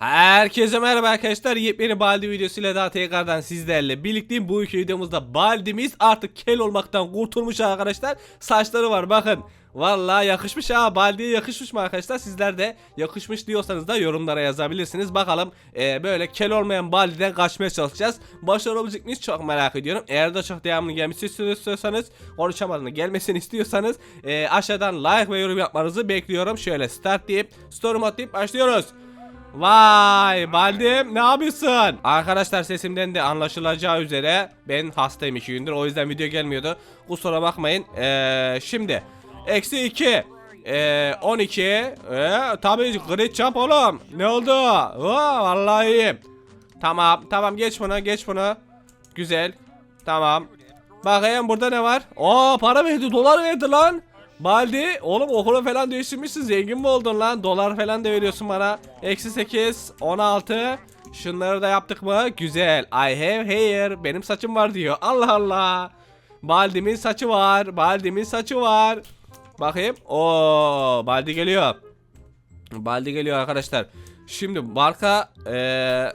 Herkese merhaba arkadaşlar. Yepyeni Baldi videosuyla daha tekrardan sizlerle birlikteyim. Bu iki videomuzda Baldi'miz artık kel olmaktan kurtulmuş arkadaşlar. Saçları var bakın. Vallahi yakışmış ha. Baldi'ye yakışmış mı arkadaşlar? Sizler de yakışmış diyorsanız da yorumlara yazabilirsiniz. Bakalım e, böyle kel olmayan Baldi'den kaçmaya çalışacağız. Başarabilecek miyiz? Çok merak ediyorum. Eğer de çok devamlı gelmesi istiyorsanız, konuşamadım gelmesini istiyorsanız e, aşağıdan like ve yorum yapmanızı bekliyorum. Şöyle start deyip story atlayıp başlıyoruz. Vay Baldim ne yapıyorsun? Arkadaşlar sesimden de anlaşılacağı üzere ben hastayım iki gündür o yüzden video gelmiyordu. Kusura bakmayın. Ee, şimdi eksi 2 ee, 12 ee, tabii grid jump oğlum. Ne oldu? Oo, vallahi iyiyim. Tamam tamam geç bunu geç bunu. Güzel. Tamam. Bakayım burada ne var? Aa para verdi dolar verdi lan. Baldi oğlum okulu falan değiştirmişsin zengin mi oldun lan? Dolar falan da veriyorsun bana. Eksi 8 16 Şunları da yaptık mı? Güzel. I have hair. Benim saçım var diyor. Allah Allah. Baldi'min saçı var. Baldi'min saçı var. Bakayım. O Baldi geliyor. Baldi geliyor arkadaşlar. Şimdi marka eee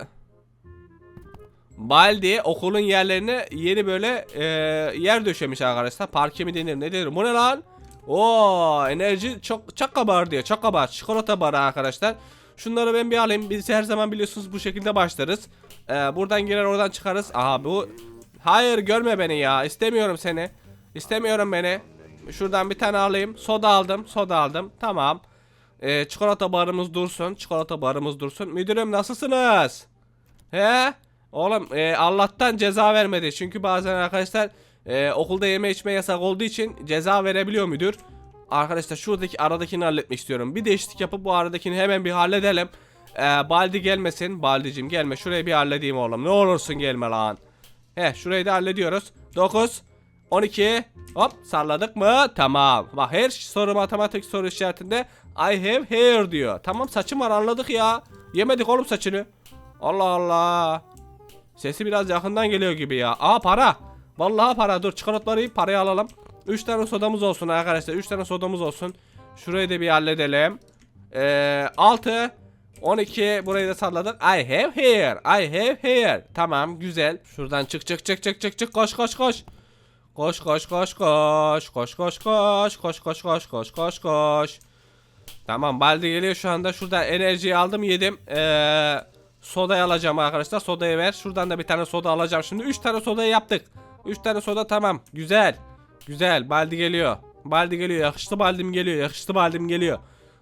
Baldi okulun yerlerine yeni böyle eee, yer döşemiş arkadaşlar. Parke mi denir ne denir? Bu ne lan? Oo enerji çok çok kabar diyor. Çok kabar. Çikolata barı arkadaşlar. Şunları ben bir alayım. Biz her zaman biliyorsunuz bu şekilde başlarız. Ee, buradan girer oradan çıkarız. Aha bu. Hayır görme beni ya. İstemiyorum seni. İstemiyorum beni. Şuradan bir tane alayım. Soda aldım. Soda aldım. Tamam. Ee, çikolata barımız dursun. Çikolata barımız dursun. Müdürüm nasılsınız? He? Oğlum e, Allah'tan ceza vermedi. Çünkü bazen arkadaşlar e, okulda yeme içme yasak olduğu için ceza verebiliyor müdür. Arkadaşlar şuradaki aradakini halletmek istiyorum. Bir değişiklik yapıp bu aradakini hemen bir halledelim. E, Baldi gelmesin. Baldicim gelme. Şurayı bir halledeyim oğlum. Ne olursun gelme lan. He şurayı da hallediyoruz. 9 12 Hop salladık mı? Tamam. Bak her soru matematik soru işaretinde I have hair diyor. Tamam saçım var anladık ya. Yemedik oğlum saçını. Allah Allah. Sesi biraz yakından geliyor gibi ya. Aa para. Vallahi para. Dur çikolatları parayı alalım. 3 tane sodamız olsun arkadaşlar. 3 tane sodamız olsun. Şurayı da bir halledelim. Ee, 6 12 burayı da salladık. I have hair. I have hair. Tamam güzel. Şuradan çık çık çık çık çık çık koş koş koş. Koş koş koş koş. Koş koş koş. Koş koş koş koş koş koş. Tamam Baldi geliyor şu anda. Şurada enerjiyi aldım yedim. Ee, sodayı alacağım arkadaşlar. Sodayı ver. Şuradan da bir tane soda alacağım. Şimdi 3 tane sodayı yaptık. 3 tane soda tamam. Güzel. Güzel. Baldi geliyor. Baldi geliyor. Yakıştı baldim geliyor. Yakıştı baldim geliyor.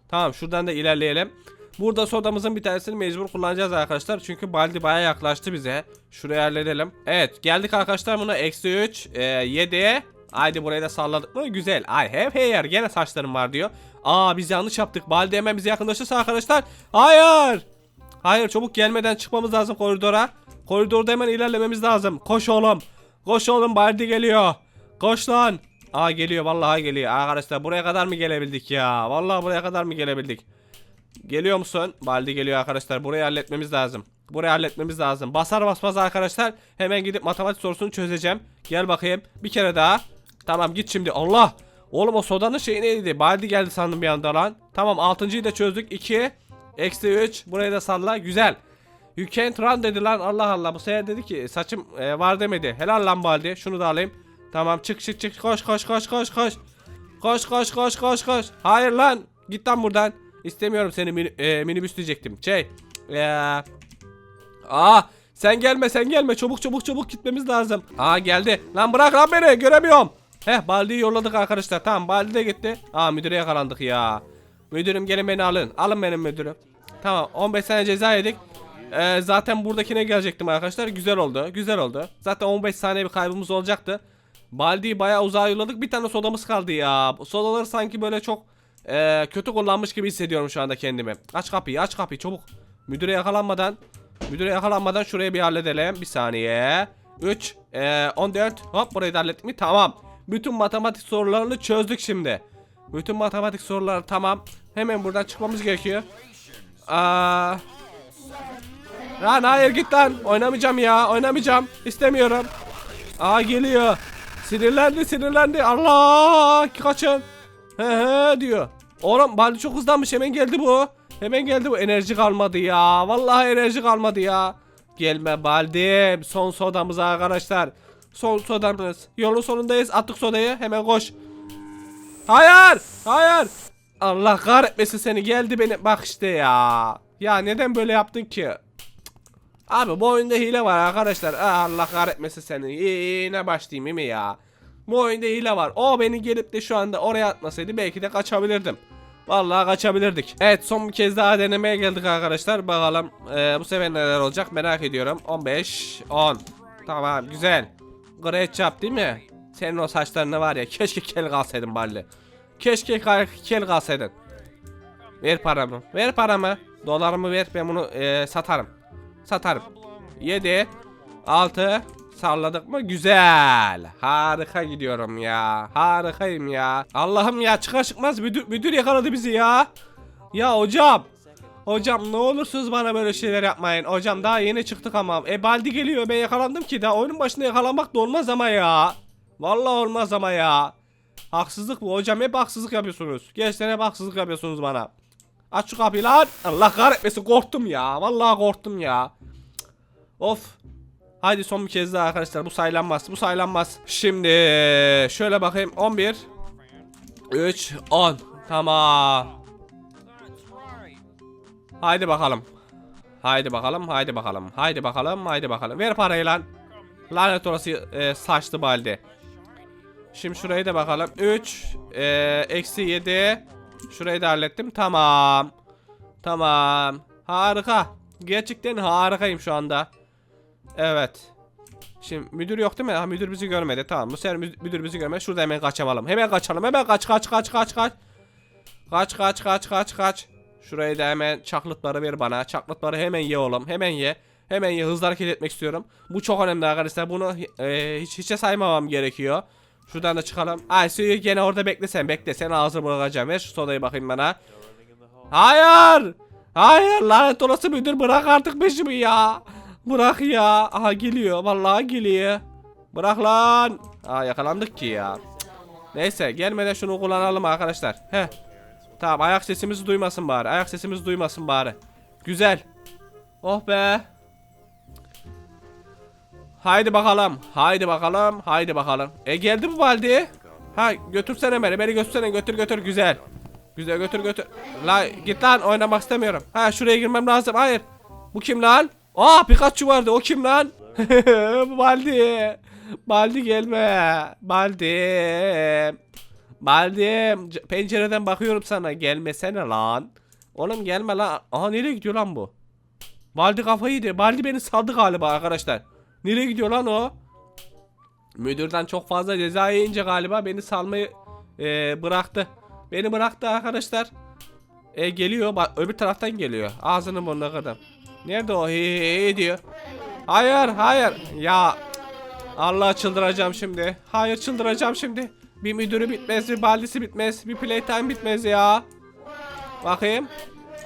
Tamam şuradan da ilerleyelim. Burada sodamızın bir tanesini mecbur kullanacağız arkadaşlar. Çünkü Baldi baya yaklaştı bize. Şurayı halledelim. Evet geldik arkadaşlar buna eksi 3 e, 7 Haydi burayı da salladık mı? Güzel. I have hair. Gene saçlarım var diyor. Aa biz yanlış yaptık. Baldi hemen bize yakınlaşırsa arkadaşlar. Hayır. Hayır çabuk gelmeden çıkmamız lazım koridora. Koridorda hemen ilerlememiz lazım. Koş oğlum. Koş oğlum Baldi geliyor. Koş lan. Aa geliyor vallahi geliyor. Arkadaşlar buraya kadar mı gelebildik ya? Vallahi buraya kadar mı gelebildik? Geliyor musun? Baldi geliyor arkadaşlar. Burayı halletmemiz lazım. Burayı halletmemiz lazım. Basar basmaz arkadaşlar. Hemen gidip matematik sorusunu çözeceğim. Gel bakayım. Bir kere daha. Tamam git şimdi. Allah. Oğlum o sodanın şeyi neydi? Baldi geldi sandım bir anda lan. Tamam altıncıyı da çözdük. 2. Eksi 3. Burayı da salla. Güzel. You can't run dedi lan. Allah Allah. Bu sefer dedi ki saçım e, var demedi. Helal lan Baldi. Şunu da alayım. Tamam çık çık çık. Koş koş koş koş koş. Koş koş koş koş koş. Hayır lan. Git lan buradan. İstemiyorum seni mini, e, minibüs diyecektim. Şey. Eee. Aa sen gelme sen gelme çabuk çabuk çabuk gitmemiz lazım. Aa geldi. Lan bırak lan beni göremiyorum. Heh Baldi'yi yolladık arkadaşlar. Tamam Baldi de gitti. Aa müdüre yakalandık ya. Müdürüm gelin beni alın. Alın benim müdürüm. Tamam 15 sene ceza yedik. Ee, zaten buradakine gelecektim arkadaşlar. Güzel oldu. Güzel oldu. Zaten 15 saniye bir kaybımız olacaktı. Baldi'yi bayağı uzağa yolladık. Bir tane sodamız kaldı ya. Sodaları sanki böyle çok e, kötü kullanmış gibi hissediyorum şu anda kendimi. Aç kapıyı aç kapıyı çabuk. Müdüre yakalanmadan Müdüre yakalanmadan şurayı bir halledelim. Bir saniye. 3, e, 14. Hop burayı da hallettik? Tamam. Bütün matematik sorularını çözdük şimdi. Bütün matematik soruları tamam. Hemen buradan çıkmamız gerekiyor. Aa. Lan hayır git lan. Oynamayacağım ya. Oynamayacağım. İstemiyorum. Aa geliyor. Sinirlendi sinirlendi. Allah kaçın. He he diyor. Oğlum Baldi çok hızlanmış hemen geldi bu. Hemen geldi bu enerji kalmadı ya. Vallahi enerji kalmadı ya. Gelme Baldi. Son sodamız arkadaşlar. Son sodamız. Yolun sonundayız. Attık sodayı. Hemen koş. Hayır. Hayır. Allah kahretmesin seni. Geldi beni. Bak işte ya. Ya neden böyle yaptın ki? Abi bu oyunda hile var arkadaşlar. Ah, Allah kahretmesin seni. Yine başlayayım mi ya? Bu oyunda hile var. O beni gelip de şu anda oraya atmasaydı belki de kaçabilirdim. Vallahi kaçabilirdik. Evet son bir kez daha denemeye geldik arkadaşlar. Bakalım eee, bu sefer neler olacak merak ediyorum. 15, 10. Tamam güzel. Great job değil mi? Senin o saçlarına var ya keşke kel kalsaydın Balli. Keşke kel kalsaydın. Ver paramı. Ver paramı. Dolarımı ver ben bunu eee, satarım. Satarım. 7 6 salladık mı? Güzel. Harika gidiyorum ya. Harikayım ya. Allah'ım ya çıkar çıkmaz müdür, müdür yakaladı bizi ya. Ya hocam. Hocam ne olursunuz bana böyle şeyler yapmayın. Hocam daha yeni çıktık ama. E Baldi geliyor ben yakalandım ki. Daha oyunun başında yakalanmak da olmaz ama ya. Vallahi olmaz ama ya. Haksızlık bu hocam hep haksızlık yapıyorsunuz. Gençler hep haksızlık yapıyorsunuz bana. Aç şu kapıyı lan. Allah kahretmesin korktum ya. Vallahi korktum ya. Of. Haydi son bir kez daha arkadaşlar. Bu saylanmaz. Bu saylanmaz. Şimdi şöyle bakayım. 11 3 10 Tamam. Haydi bakalım. Haydi bakalım. Haydi bakalım. Haydi bakalım. Haydi bakalım. Ver parayı lan. Lanet orası e, saçlı balde. Şimdi şurayı da bakalım. 3 e, eksi 7 Şurayı da hallettim. Tamam. Tamam. Harika. Gerçekten harikayım şu anda. Evet. Şimdi müdür yok değil mi? Ha, müdür bizi görmedi. Tamam. Bu sefer mü- müdür bizi görmedi. Şurada hemen kaçamalım. Hemen kaçalım. Hemen kaç kaç kaç kaç kaç. Kaç kaç kaç kaç kaç. Şurayı da hemen çaklıtları ver bana. Çaklıtları hemen ye oğlum. Hemen ye. Hemen ye. Hızlı hareket etmek istiyorum. Bu çok önemli arkadaşlar. Bunu e, hiç hiçe saymamam gerekiyor. Şuradan da çıkalım. Ay suyu gene orada bekle sen. Bekle. Sen ağzını bırakacağım. Ver şu sodayı bakayım bana. Hayır. Hayır lanet olası müdür bırak artık peşimi ya. Bırak ya. Aha geliyor. Vallahi geliyor. Bırak lan. Aa yakalandık ki ya. Neyse gelmeden şunu kullanalım arkadaşlar. Heh. Tamam ayak sesimizi duymasın bari. Ayak sesimizi duymasın bari. Güzel. Oh be. Haydi bakalım. Haydi bakalım. Haydi bakalım. E geldi mi Valdi? Ha götürsene beni. Beni götürsene. Götür götür. Güzel. Güzel götür götür. La git lan oynamak istemiyorum. Ha şuraya girmem lazım. Hayır. Bu kim lan? Aa Pikachu vardı. O kim lan? Baldi. Baldi gelme. Baldi. Baldi. Pencereden bakıyorum sana. Gelmesene lan. Oğlum gelme lan. Aha nereye gidiyor lan bu? Baldi kafayı yedi. Baldi beni saldı galiba arkadaşlar. Nereye gidiyor lan o? Müdürden çok fazla ceza yiyince galiba beni salmayı e, bıraktı. Beni bıraktı arkadaşlar. E geliyor bak öbür taraftan geliyor. Ağzını burnuna kadar. Nerede o? He, he, he diyor. Hayır hayır. Ya Allah çıldıracağım şimdi. Hayır çıldıracağım şimdi. Bir müdürü bitmez, bir baldisi bitmez, bir playtime bitmez ya. Bakayım.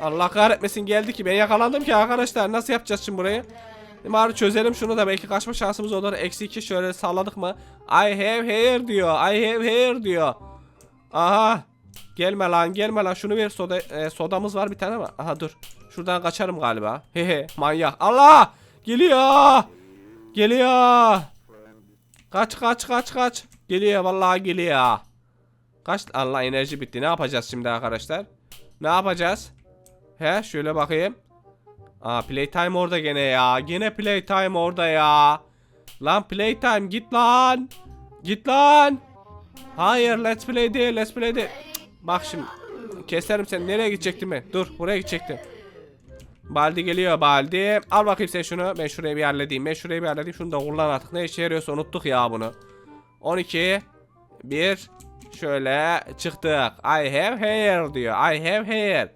Allah kahretmesin geldi ki ben yakalandım ki arkadaşlar nasıl yapacağız şimdi burayı? Bari çözelim şunu da belki kaçma şansımız olur. Eksi 2 şöyle salladık mı? I have hair diyor. I have hair diyor. Aha. Gelme lan gelme lan şunu ver soda e, sodamız var bir tane ama. Aha dur. Şuradan kaçarım galiba. Hehe manyak. Allah! Geliyor. Geliyor. Kaç kaç kaç kaç. Geliyor vallahi geliyor. Kaç Allah enerji bitti. Ne yapacağız şimdi arkadaşlar? Ne yapacağız? He şöyle bakayım. Aa playtime orada gene ya. Gene playtime orada ya. Lan playtime git lan. Git lan. Hayır let's play değil let's play değil. Bak şimdi. Keserim seni. Nereye gidecektin mi? Dur buraya gidecektin. Baldi geliyor Baldi. Al bakayım sen şunu. Ben şurayı bir halledeyim. Ben şurayı bir halledeyim. Şunu da kullan artık. Ne işe yarıyorsa unuttuk ya bunu. 12 1 Şöyle çıktık. I have hair diyor. I have hair.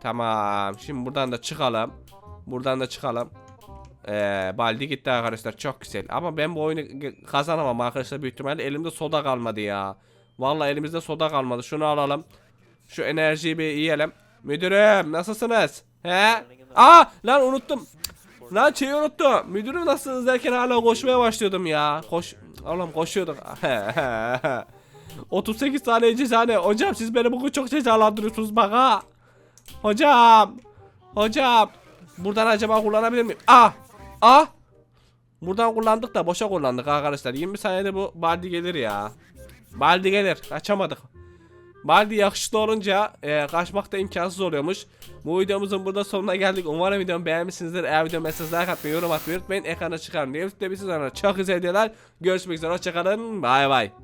Tamam. Şimdi buradan da çıkalım. Buradan da çıkalım. Ee, Baldi gitti arkadaşlar. Çok güzel. Ama ben bu oyunu kazanamam arkadaşlar büyük ihtimalle. Elimde soda kalmadı ya. Vallahi elimizde soda kalmadı. Şunu alalım. Şu enerjiyi bir yiyelim. Müdürüm nasılsınız? He? Aa lan unuttum. Lan şeyi unuttum. Müdürüm nasılsınız derken hala koşmaya başlıyordum ya. Koş. Oğlum koşuyorduk. 38 tane ceza ne? Hocam siz beni bugün çok cezalandırıyorsunuz bak ha. Hocam. Hocam. Buradan acaba kullanabilir miyim? Ah. Ah. Buradan kullandık da boşa kullandık arkadaşlar. 20 saniyede bu baldi gelir ya. Baldi gelir. Kaçamadık. Baldi yakışıklı olunca e, kaçmak da imkansız oluyormuş. Bu videomuzun burada sonuna geldik. Umarım videomu beğenmişsinizdir. Eğer video mesaj like atmayı, yorum atmayı unutmayın. Ekrana çıkarın diye. Bir çok güzel videolar. Görüşmek üzere. Hoşçakalın. Bay bay.